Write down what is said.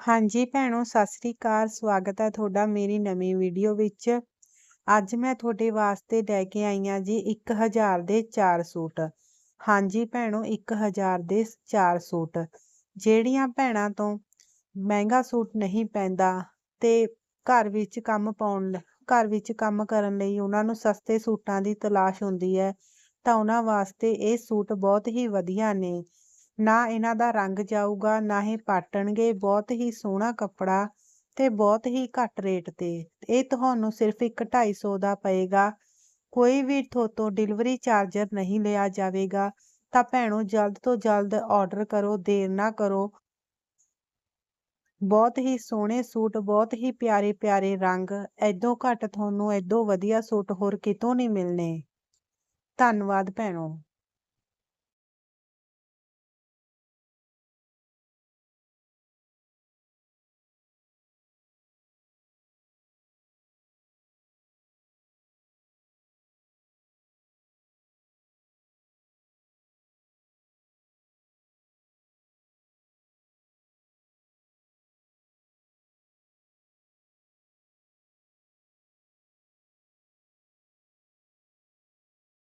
ਹਾਂਜੀ ਭੈਣੋ, ਸਤਿ ਸ੍ਰੀ ਅਕਾਲ, ਸਵਾਗਤ ਹੈ ਤੁਹਾਡਾ ਮੇਰੀ ਨਵੀਂ ਵੀਡੀਓ ਵਿੱਚ। ਅੱਜ ਮੈਂ ਤੁਹਾਡੇ ਵਾਸਤੇ ਲੈ ਕੇ ਆਈ ਹਾਂ ਜੀ 1000 ਦੇ 4 ਸੂਟ। ਹਾਂਜੀ ਭੈਣੋ 1000 ਦੇ 4 ਸੂਟ। ਜਿਹੜੀਆਂ ਭੈਣਾਂ ਤੋਂ ਮਹਿੰਗਾ ਸੂਟ ਨਹੀਂ ਪੈਂਦਾ ਤੇ ਘਰ ਵਿੱਚ ਕੰਮ ਪਾਉਣ ਘਰ ਵਿੱਚ ਕੰਮ ਕਰਨ ਲਈ ਉਹਨਾਂ ਨੂੰ ਸਸਤੇ ਸੂਟਾਂ ਦੀ ਤਲਾਸ਼ ਹੁੰਦੀ ਹੈ, ਤਾਂ ਉਹਨਾਂ ਵਾਸਤੇ ਇਹ ਸੂਟ ਬਹੁਤ ਹੀ ਵਧੀਆ ਨੇ। ਨਾ ਇਹਨਾਂ ਦਾ ਰੰਗ ਜਾਊਗਾ, ਨਾ ਇਹ ਪਾਟਣਗੇ। ਬਹੁਤ ਹੀ ਸੋਹਣਾ ਕੱਪੜਾ ਤੇ ਬਹੁਤ ਹੀ ਘੱਟ ਰੇਟ ਤੇ। ਇਹ ਤੁਹਾਨੂੰ ਸਿਰਫ 1-250 ਦਾ ਪਏਗਾ। ਕੋਈ ਵੀ ਥੋਤੋਂ ਡਿਲੀਵਰੀ ਚਾਰਜਰ ਨਹੀਂ ਲਿਆ ਜਾਵੇਗਾ। ਤਾਂ ਭੈਣੋ, ਜਲਦ ਤੋਂ ਜਲਦ ਆਰਡਰ ਕਰੋ, ਦੇਰ ਨਾ ਕਰੋ। ਬਹੁਤ ਹੀ ਸੋਹਣੇ ਸੂਟ, ਬਹੁਤ ਹੀ ਪਿਆਰੇ ਪਿਆਰੇ ਰੰਗ। ਐਦੋਂ ਘੱਟ ਤੁਹਾਨੂੰ ਐਦੋਂ ਵਧੀਆ ਸੂਟ ਹੋਰ ਕਿਤੋਂ ਨਹੀਂ ਮਿਲਨੇ ਧੰਨਵਾਦ ਭੈਣੋ।